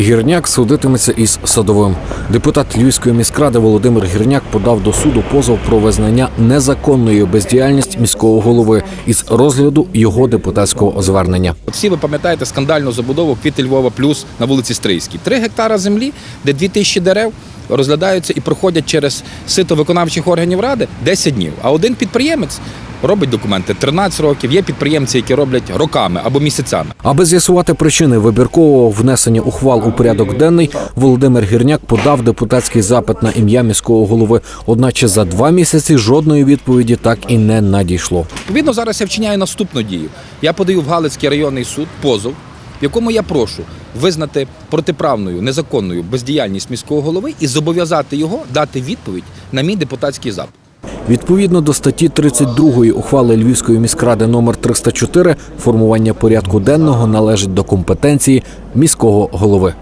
Гірняк судитиметься із садовим. Депутат Львівської міськради Володимир Гірняк подав до суду позов про визнання незаконної бездіяльності міського голови із розгляду його депутатського звернення. Всі ви пам'ятаєте скандальну забудову квіти Львова плюс на вулиці Стрийській. Три гектара землі, де дві тисячі дерев розглядаються і проходять через сито виконавчих органів ради 10 днів. А один підприємець робить документи 13 років. Є підприємці, які роблять роками або місяцями. Аби з'ясувати причини вибіркового внесення ухвал у порядок денний, Володимир Гірняк подав депутатський запит на ім'я міського голови. Одначе за два місяці жодної відповіді так і не надійшло. Відповідно, зараз я вчиняю наступну дію. Я подаю в Галицький районний суд позов, в якому я прошу визнати протиправною незаконною бездіяльність міського голови і зобов'язати його дати відповідь на мій депутатський запит. Відповідно до статті 32 ухвали Львівської міськради номер 304 формування порядку денного належить до компетенції міського голови.